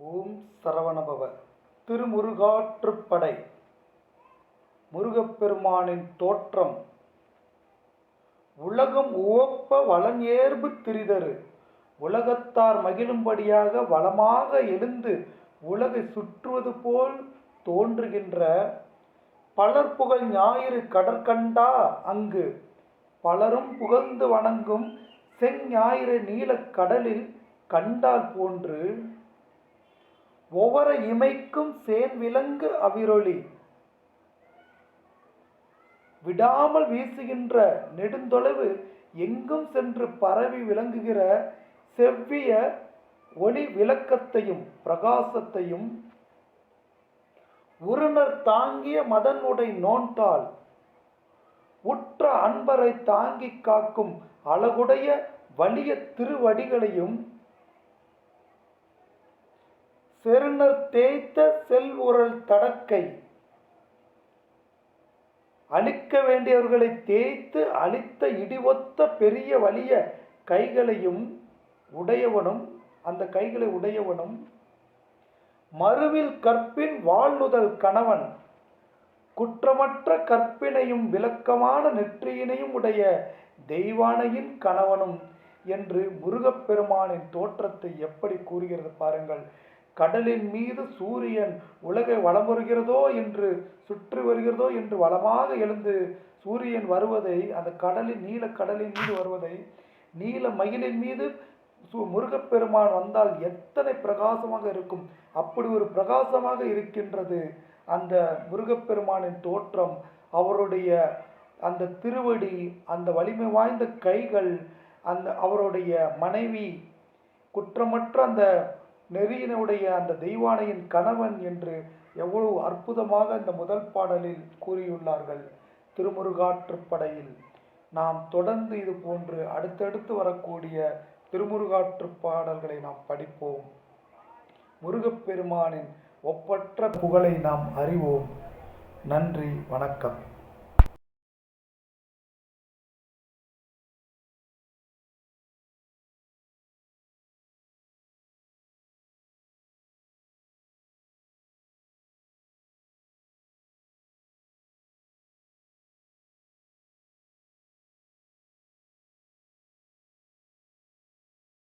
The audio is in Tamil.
ஓம் சரவணபவ. திருமுருகாற்றுப்படை. முருகப்பெருமானின் தோற்றம். உலகம் உவப்ப வளஞ்சேர்பு திரிதரு. உலகத்தார் மகிழும்படியாக வளமாக எழுந்து உலகை சுற்றுவது போல் தோன்றுகின்ற பலர் புகழ் ஞாயிறு கடற்கண்டா அங்கு. பலரும் புகழ்ந்து வணங்கும் செஞ்ஞாயிறு நீலக் கடலில் கண்டால் போன்று ஒவ்வொரு இமைக்கும் சேன் விலங்கு அவிரொளி விடாமல் வீசுகின்ற நெடுந்தொலைவு எங்கும் சென்று பரவி விளங்குகிற செவ்விய ஒளி விளக்கத்தையும் பிரகாசத்தையும் உருணர் தாங்கிய மதனுடை உடை நோன்தாள் உற்ற அன்பரை தாங்கிக் காக்கும் அழகுடைய வலிய திருவடிகளையும் செருணர் தேய்த்த செல்வுரல் தடக்கை. அழிக்க வேண்டியவர்களை தேய்த்து அழித்த இடிவொத்த பெரிய வலிய கைகளையும் உடையவனும் அந்த கைகளை உடையவனும் மறுவில் கற்பின் வாழ்நுதல் கணவன். குற்றமற்ற கற்பினையும் விளக்கமான நெற்றியினையும் உடைய தெய்வானையின் கணவனும் என்று முருகப்பெருமானின் தோற்றத்தை எப்படி கூறுகிறது பாருங்கள். கடலின் மீது சூரியன் உலகை வலம் வருகிறதோ என்று சுற்றி வருகிறதோ என்று வளமாக எழுந்து சூரியன் வருவதை அந்த கடலின் நீல கடலின் மீது வருவதை நீல மயிலின் மீது சு முருகப்பெருமான் வந்தால் எத்தனை பிரகாசமாக இருக்கும்? அப்படி ஒரு பிரகாசமாக இருக்கின்றது அந்த முருகப்பெருமானின் தோற்றம். அவருடைய அந்த திருவடி அந்த வலிமை வாய்ந்த கைகள் அந்த அவருடைய மனைவி குற்றமற்ற அந்த நெறியினுடைய அந்த தெய்வானையின் கணவன் என்று எவ்வளவு அற்புதமாக இந்த முதல் பாடலில் கூறியுள்ளார்கள். திருமுருகாற்றுப்படையில் நாம் தொடர்ந்து இது போன்று அடுத்தடுத்து வரக்கூடிய திருமுருகாற்று பாடல்களை நாம் படிப்போம். முருகப்பெருமானின் ஒப்பற்ற புகழை நாம் அறிவோம். நன்றி வணக்கம்.